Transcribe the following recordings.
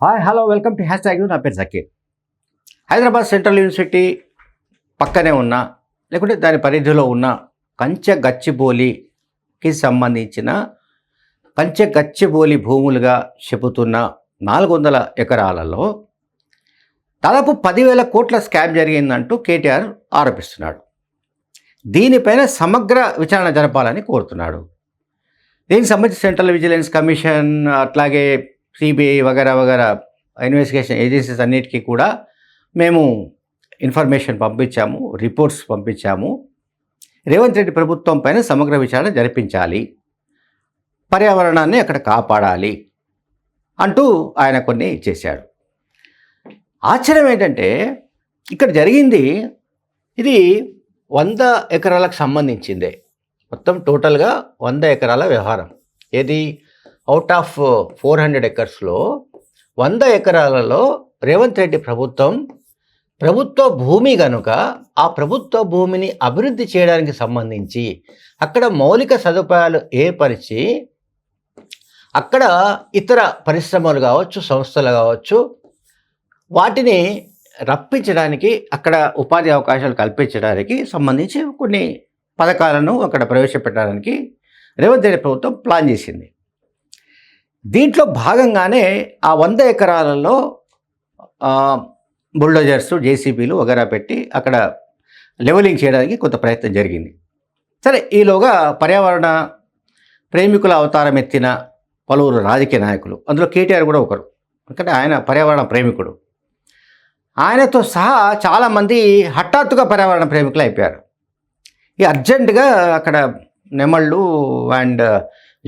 Hi hello welcome to hashtag నా పేరు Zakir. Hyderabad central university పక్కనే ఉన్న లేకుంటే దాని పరిధిలో ఉన్న కంచె గచ్చిబోలికి సంబంధించిన కంచె గచ్చిబోలి భూములుగా చెబుతున్న నాలుగు వందల ఎకరాలలో దాదాపు పదివేల కోట్ల స్కామ్ జరిగిందంటూ కేటీఆర్ ఆరోపిస్తున్నాడు. దీనిపైన సమగ్ర విచారణ జరపాలని కోరుతున్నాడు. దీనికి సంబంధించి సెంట్రల్ విజిలెన్స్ కమిషన్ అట్లాగే సిబిఐ వగర వగర ఇన్వెస్టిగేషన్ ఏజెన్సీస్ అన్నిటికీ కూడా మేము ఇన్ఫర్మేషన్ పంపించాము రిపోర్ట్స్ పంపించాము. రేవంత్ రెడ్డి ప్రభుత్వం పైన సమగ్ర విచారణ జరిపించాలి. పర్యావరణాన్ని అక్కడ కాపాడాలి అంటూ ఆయన కొన్ని చేశాడు. ఆశ్చర్యం ఏంటంటే ఇక్కడ జరిగింది ఇది వంద ఎకరాలకు సంబంధించిందే. మొత్తం టోటల్గా వంద ఎకరాల వ్యవహారం. ఏది? అవుట్ ఆఫ్ ఫోర్ హండ్రెడ్ ఎకర్స్లో వంద ఎకరాలలో రేవంత్ రెడ్డి ప్రభుత్వం ప్రభుత్వ భూమి కనుక ఆ ప్రభుత్వ భూమిని అభివృద్ధి చేయడానికి సంబంధించి అక్కడ మౌలిక సదుపాయాలు ఏర్పరిచి అక్కడ ఇతర పరిశ్రమలు కావచ్చు సంస్థలు కావచ్చు వాటిని రప్పించడానికి అక్కడ ఉపాధి అవకాశాలు కల్పించడానికి సంబంధించి కొన్ని పథకాలను అక్కడ ప్రవేశపెట్టడానికి రేవంత్ రెడ్డి ప్రభుత్వం ప్లాన్ చేసింది. దీంట్లో భాగంగానే ఆ వంద ఎకరాలలో బుల్డోజర్స్ జేసీబీలు వగేరా పెట్టి అక్కడ లెవెలింగ్ చేయడానికి కొంత ప్రయత్నం జరిగింది. సరే ఈలోగా పర్యావరణ ప్రేమికుల అవతారం ఎత్తిన పలువురు రాజకీయ నాయకులు అందులో కేటీఆర్ కూడా ఒకరు. ఎందుకంటే ఆయన పర్యావరణ ప్రేమికుడు. ఆయనతో సహా చాలామంది హఠాత్తుగా పర్యావరణ ప్రేమికులు అయిపోయారు. ఈ అర్జెంటుగా అక్కడ నెమళ్ళు అండ్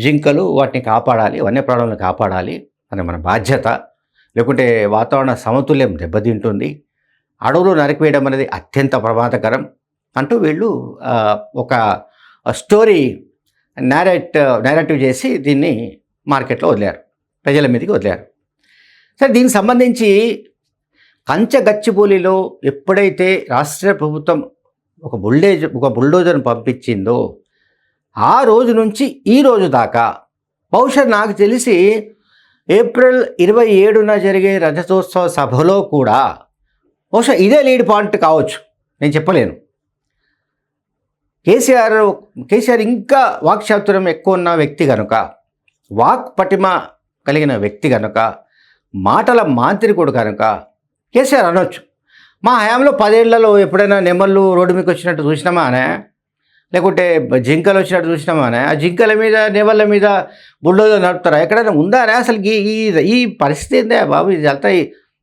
జింకలు వాటిని కాపాడాలి వన్యప్రాణులను కాపాడాలి అని మన బాధ్యత. లేకుంటే వాతావరణ సమతుల్యం దెబ్బతింటుంది. అడవులు నరికివేయడం అనేది అత్యంత ప్రమాదకరం అంటూ వీళ్ళు ఒక స్టోరీ నేరేట్ నేరేటివ్ చేసి దీన్ని మార్కెట్లో వదిలారు ప్రజల మీదకి వదిలారు. సరే దీనికి సంబంధించి కంచగచ్చిబౌలిలో ఎప్పుడైతే రాష్ట్ర ప్రభుత్వం ఒక బుల్డేజ్ ఒక బుల్డోజర్ను పంపించిందో ఆ రోజు నుంచి ఈ రోజు దాకా. బహుశా నాకు తెలిసి ఏప్రిల్ ఇరవై ఏడున జరిగే రజతోత్సవ సభలో కూడా బహుశా ఇదే లీడ్ పాయింట్ కావచ్చు. నేను చెప్పలేను. కేసీఆర్ కేసీఆర్ ఇంకా వాక్చాతుర్యం ఎక్కువ ఉన్న వ్యక్తి కనుక వాక్ పటిమ కలిగిన వ్యక్తి కనుక మాటల మాంత్రికుడు కనుక కేసీఆర్ అనొచ్చు. మా హయాంలో పదేళ్ళలో ఎప్పుడైనా నెమళ్ళు రోడ్డు మీకు వచ్చినట్టు చూసినామా అనే? లేకుంటే జింకలు వచ్చినట్టు చూసినామానే ఆ జింకల మీద నేవళ్ళ మీద బుల్డోలో నడుపుతారా? ఎక్కడైనా ఉందారా అసలు ఈ ఈ- పరిస్థితి ఏందే బాబు? ఇది అంతా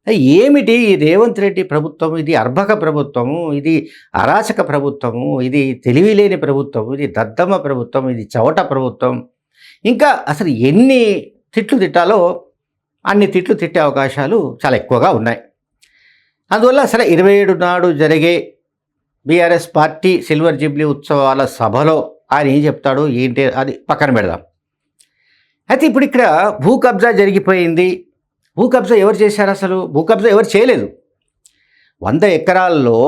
ఏమిటి? ఈ రేవంత్ రెడ్డి ప్రభుత్వం ఇది అర్భక ప్రభుత్వము ఇది అరాచక ప్రభుత్వము ఇది తెలివిలేని ప్రభుత్వము ఇది దద్దమ్మ ప్రభుత్వం ఇది చవట ప్రభుత్వం. ఇంకా అసలు ఎన్ని తిట్లు తిట్టాలో అన్ని తిట్లు తిట్టే అవకాశాలు చాలా ఎక్కువగా ఉన్నాయి. అందువల్ల సరే ఇరవై ఏడు నాడు జరిగే బీఆర్ఎస్ పార్టీ సిల్వర్ జూబ్లీ ఉత్సవాల సభలో ఆయన ఏం చెప్తాడు ఏంటి అది పక్కన పెడదాం. అయితే ఇప్పుడు ఇక్కడ భూ కబ్జా జరిగిపోయింది. భూ కబ్జా ఎవరు చేశారు అసలు? భూ కబ్జా ఎవరు చేయలేదు. వంద ఎకరాల్లో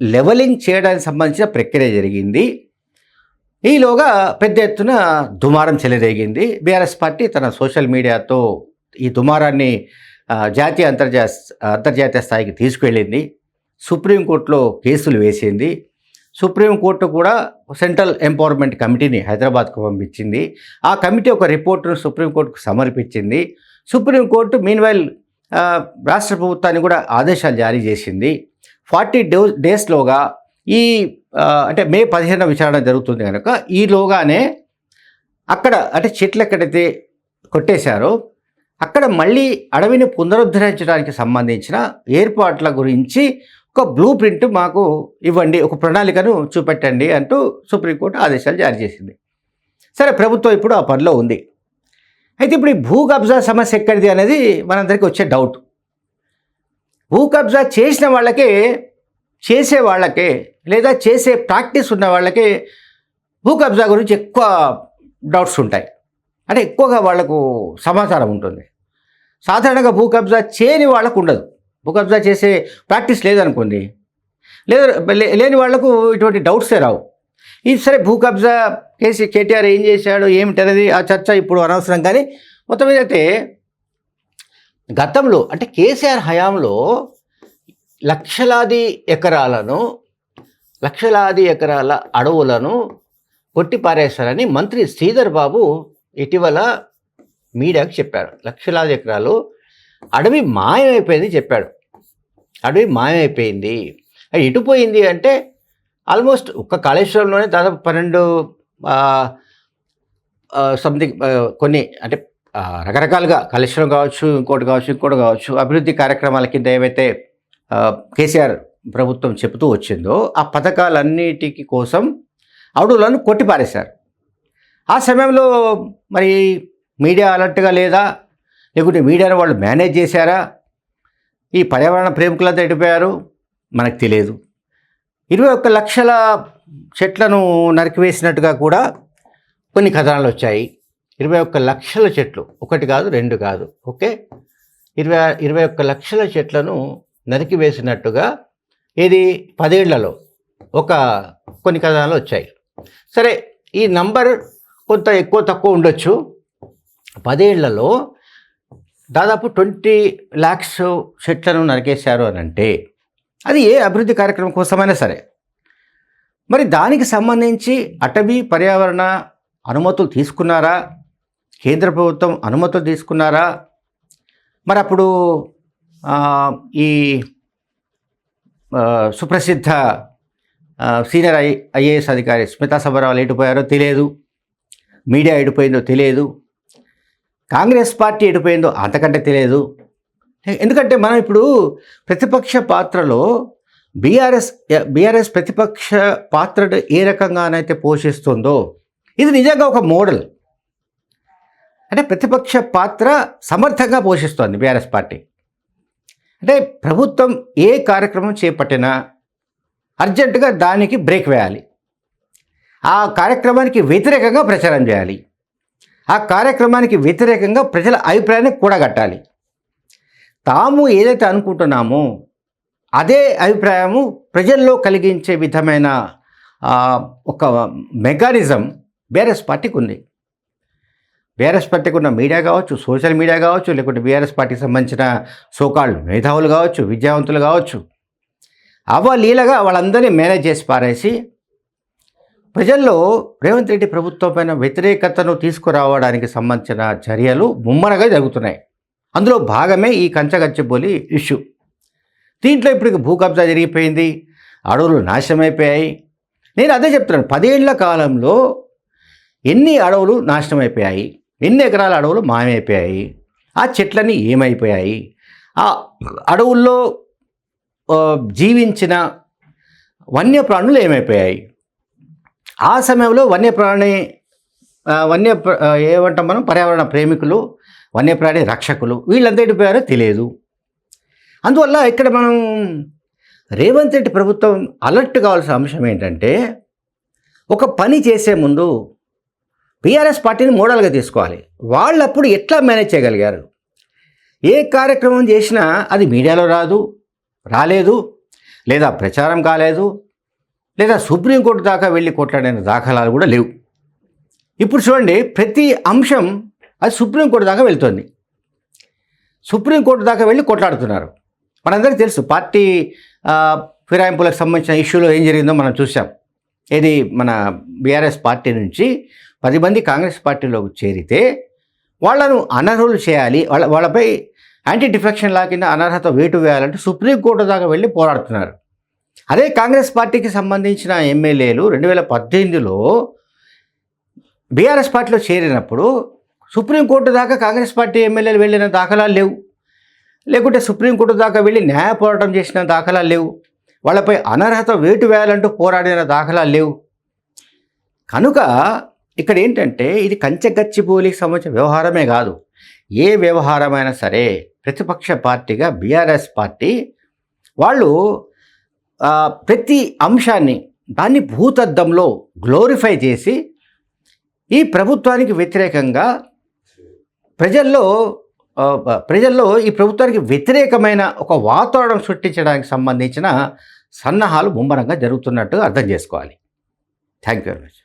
లెవలింగ్ చేయడానికి సంబంధించిన ప్రక్రియ జరిగింది. ఈలోగా పెద్ద ఎత్తున దుమారం చెలరేగింది. బీఆర్ఎస్ పార్టీ తన సోషల్ మీడియాతో ఈ దుమారాన్ని జాతీయ అంతర్జా అంతర్జాతీయ స్థాయికి తీసుకువెళ్ళింది సుప్రీంకోర్టులో కేసులు వేసింది. సుప్రీంకోర్టు కూడా సెంట్రల్ ఎంపవర్మెంట్ కమిటీని హైదరాబాద్కు పంపించింది. ఆ కమిటీ ఒక రిపోర్టును సుప్రీంకోర్టుకు సమర్పించింది. సుప్రీంకోర్టు మీన్వైల్ రాష్ట్ర ప్రభుత్వానికి కూడా ఆదేశాలు జారీ చేసింది. ఫార్టీ డో డేస్లోగా ఈ అంటే మే పదిహేను విచారణ జరుగుతుంది కనుక ఈలోగానే అక్కడ అంటే చెట్లు ఎక్కడైతే కొట్టేశారో అక్కడ మళ్ళీ అడవిని పునరుద్ధరించడానికి సంబంధించిన ఏర్పాట్ల గురించి ఒక బ్లూ ప్రింట్ మాకు ఇవ్వండి ఒక ప్రణాళికను చూపెట్టండి అంటూ సుప్రీంకోర్టు ఆదేశాలు జారీ చేసింది. సరే ప్రభుత్వం ఇప్పుడు ఆ పనిలో ఉంది. అయితే ఇప్పుడు ఈ భూ కబ్జా సమస్య ఎక్కడిది అనేది మనందరికీ వచ్చే డౌట్ భూ కబ్జా చేసిన వాళ్ళకే చేసే వాళ్ళకే లేదా చేసే ప్రాక్టీస్ ఉన్న వాళ్ళకే భూ కబ్జా గురించి ఎక్కువ డౌట్స్ ఉంటాయి. అంటే ఎక్కువగా వాళ్ళకు సమాచారం ఉంటుంది. సాధారణంగా భూ కబ్జా చేయని వాళ్ళకు ఉండదు. భూ చేసే ప్రాక్టీస్ లేదనుకోండి లేదు లే- లేని వాళ్ళకు ఇటువంటి డౌట్సే రావు. ఈ సరే భూ కబ్జా కేసీ కేటీఆర్ ఏం చేశాడు ఏమిటి అనేది ఆ చర్చ ఇప్పుడు అనవసరం కానీ మొత్తం ఏదైతే గతంలో అంటే కేసీఆర్ హయాంలో లక్షలాది ఎకరాలను లక్షలాది ఎకరాల అడవులను కొట్టిపారేశారని మంత్రి శ్రీధర్ బాబు ఇటీవల మీడియాకు చెప్పారు. లక్షలాది ఎకరాలు అడవి మాయమైపోయింది చెప్పాడు. అడవి మాయమైపోయింది. అది ఎటుపోయింది అంటే ఆల్మోస్ట్ ఒక్క కాళేశ్వరంలోనే దాదాపు పన్నెండు సంథింగ్ కొన్ని అంటే రకరకాలుగా కాళేశ్వరం కావచ్చు ఇంకోటి కావచ్చు ఇంకోటి కావచ్చు అభివృద్ధి కార్యక్రమాల కింద ఏవైతే కేసీఆర్ ప్రభుత్వం చెబుతూ వచ్చిందో ఆ పథకాలన్నిటికీ కోసం అడవులను కొట్టిపారేశారు. ఆ సమయంలో మరి మీడియా అలర్ట్గా లేదా లేకుంటే మీడియాను వాళ్ళు మేనేజ్ చేశారా? ఈ పర్యావరణ ప్రేమికులంతా ఎడిపోయారు మనకు తెలియదు. ఇరవై ఒక్క లక్షల చెట్లను నరికివేసినట్టుగా కూడా కొన్ని కథనాలు వచ్చాయి. ఇరవై ఒక్క లక్షల చెట్లు ఒకటి కాదు రెండు కాదు ఓకే? ఇరవై ఇరవై ఒక్క లక్షల చెట్లను నరికివేసినట్టుగా ఇది పదేళ్ళలో ఒక కొన్ని కథనాలు వచ్చాయి. సరే ఈ నంబర్ కొంత ఎక్కువ తక్కువ ఉండొచ్చు. పదేళ్ళలో దాదాపు ట్వంటీ ల్యాక్స్ చెట్లను నరికేశారు అని అంటే అది ఏ అభివృద్ధి కార్యక్రమం కోసమైనా సరే. మరి దానికి సంబంధించి అటవీ పర్యావరణ అనుమతులు తీసుకున్నారా? కేంద్ర ప్రభుత్వం అనుమతులు తీసుకున్నారా? మరి అప్పుడు ఈ సుప్రసిద్ధ సీనియర్ ఐ ఐఏఎస్ అధికారి స్మితా సబరావాలు ఎటుపోయారో తెలియదు. మీడియా ఎడిపోయిందో తెలియదు. కాంగ్రెస్ పార్టీ ఎడిపోయిందో అంతకంటే తెలియదు. ఎందుకంటే మనం ఇప్పుడు ప్రతిపక్ష పాత్రలో బీఆర్ఎస్ బీఆర్ఎస్ ప్రతిపక్ష పాత్ర ఏ రకంగానైతే పోషిస్తుందో ఇది నిజంగా ఒక మోడల్. అంటే ప్రతిపక్ష పాత్ర సమర్థంగా పోషిస్తోంది బీఆర్ఎస్ పార్టీ. అంటే ప్రభుత్వం ఏ కార్యక్రమం చేపట్టినా అర్జెంటుగా దానికి బ్రేక్ వేయాలి. ఆ కార్యక్రమానికి వ్యతిరేకంగా ప్రచారం చేయాలి. ఆ కార్యక్రమానికి వ్యతిరేకంగా ప్రజల అభిప్రాయాన్ని కూడగట్టాలి. తాము ఏదైతే అనుకుంటున్నామో అదే అభిప్రాయము ప్రజల్లో కలిగించే విధమైన ఒక మెకానిజం బీఆర్ఎస్ పార్టీకి ఉంది. బీఆర్ఎస్ పార్టీకి ఉన్న మీడియా కావచ్చు సోషల్ మీడియా కావచ్చు లేకుంటే బీఆర్ఎస్ పార్టీకి సంబంధించిన సోకాళ్ళు మేధావులు కావచ్చు విద్యావంతులు కావచ్చు అవలీలగా వాళ్ళందరినీ మేనేజ్ చేసి పారేసి ప్రజల్లో రేవంత్ రెడ్డి ప్రభుత్వం పైన వ్యతిరేకతను తీసుకురావడానికి సంబంధించిన చర్యలు ముమ్మరగా జరుగుతున్నాయి. అందులో భాగమే ఈ కంచగచ్చిబోలి ఇష్యూ. దీంట్లో ఇప్పటికి భూ కబ్జా జరిగిపోయింది. అడవులు నాశనమైపోయాయి. నేను అదే చెప్తున్నాను. పదేళ్ళ కాలంలో ఎన్ని అడవులు నాశనమైపోయాయి? ఎన్ని ఎకరాల అడవులు మాయమైపోయాయి? ఆ చెట్లన్నీ ఏమైపోయాయి? ఆ అడవుల్లో జీవించిన వన్యప్రాణులు ఏమైపోయాయి? ఆ సమయంలో వన్యప్రాణి వన్య ఏమంటాం మనం పర్యావరణ ప్రేమికులు వన్యప్రాణి రక్షకులు వీళ్ళందరి పేరు తెలియదు. అందువల్ల ఇక్కడ మనం రేవంత్ రెడ్డి ప్రభుత్వం అలర్ట్ కావాల్సిన అంశం ఏంటంటే ఒక పని చేసే ముందు బీఆర్ఎస్ పార్టీని మోడల్గా తీసుకోవాలి. వాళ్ళు అప్పుడు ఎట్లా మేనేజ్ చేయగలిగారు? ఏ కార్యక్రమం చేసినా అది మీడియాలో రాదు రాలేదు లేదా ప్రచారం కాలేదు లేదా సుప్రీంకోర్టు దాకా వెళ్ళి కొట్లాడిన దాఖలాలు కూడా లేవు. ఇప్పుడు చూడండి ప్రతి అంశం అది సుప్రీంకోర్టు దాకా వెళ్తుంది. సుప్రీంకోర్టు దాకా వెళ్ళి కొట్లాడుతున్నారు. మనందరికీ తెలుసు పార్టీ ఫిరాయింపులకు సంబంధించిన ఇష్యూలో ఏం జరిగిందో మనం చూసాం ఇది మన బీఆర్ఎస్ పార్టీ నుంచి పది మంది కాంగ్రెస్ పార్టీలోకి చేరితే వాళ్ళను అనర్హులు చేయాలి వాళ్ళ వాళ్ళపై యాంటీ డిఫెక్షన్ లా కింద అనర్హత వేటు వేయాలంటే సుప్రీంకోర్టు దాకా వెళ్ళి పోరాడుతున్నారు. అదే కాంగ్రెస్ పార్టీకి సంబంధించిన ఎమ్మెల్యేలు రెండు వేల పద్దెనిమిదిలో బీఆర్ఎస్ పార్టీలో చేరినప్పుడు సుప్రీంకోర్టు దాకా కాంగ్రెస్ పార్టీ ఎమ్మెల్యేలు వెళ్ళిన దాఖలాలు లేవు. లేకుంటే సుప్రీంకోర్టు దాకా వెళ్ళి న్యాయ పోరాటం చేసిన దాఖలాలు లేవు. వాళ్ళపై అనర్హత వేటు వేయాలంటూ పోరాడిన దాఖలాలు లేవు. కనుక ఇక్కడ ఏంటంటే ఇది కంచెగచ్చిబోలికి సంబంధించిన వ్యవహారమే కాదు. ఏ వ్యవహారమైనా సరే ప్రతిపక్ష పార్టీగా బీఆర్ఎస్ పార్టీ వాళ్ళు ప్రతి అంశాన్ని దాన్ని భూతద్దంలో గ్లోరిఫై చేసి ఈ ప్రభుత్వానికి వ్యతిరేకంగా ప్రజల్లో ప్రజల్లో ఈ ప్రభుత్వానికి వ్యతిరేకమైన ఒక వాతావరణం సృష్టించడానికి సంబంధించిన సన్నాహాలు ముమ్మరంగా జరుగుతున్నట్టు అర్థం చేసుకోవాలి. Thank you very much